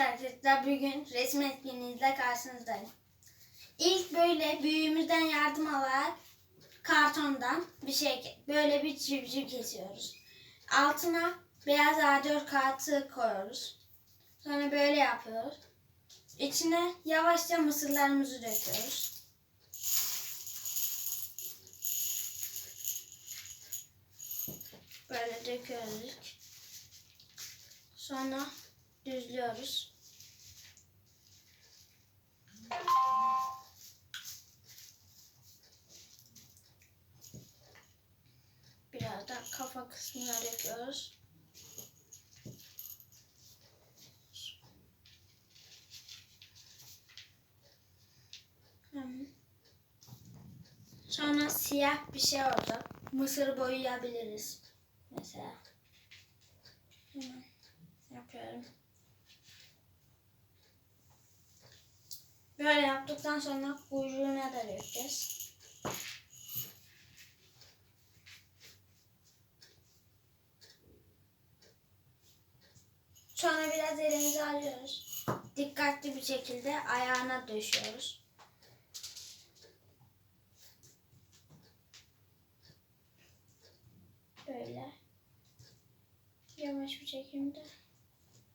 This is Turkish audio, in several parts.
Arkadaşlar bugün resim etkinliğinizle karşınızdayım. İlk böyle büyüğümüzden yardım alarak kartondan bir şey böyle bir civciv kesiyoruz. Altına beyaz A4 kağıtı koyuyoruz. Sonra böyle yapıyoruz. İçine yavaşça mısırlarımızı döküyoruz. Böyle döküyoruz. Sonra düzlüyoruz. Biraz da kafa kısmına döküyoruz. Hmm. Sonra siyah bir şey olacak. Mısır boyayabiliriz. Mesela. Hemen Böyle yaptıktan sonra kuyruğuna da dökeceğiz. Sonra biraz elimizi alıyoruz. Dikkatli bir şekilde ayağına döşüyoruz. Böyle. Yavaş bir şekilde.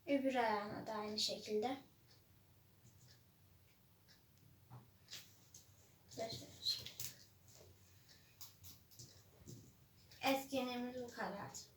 Öbür ayağına da aynı şekilde. Efkenimiz bu kadar.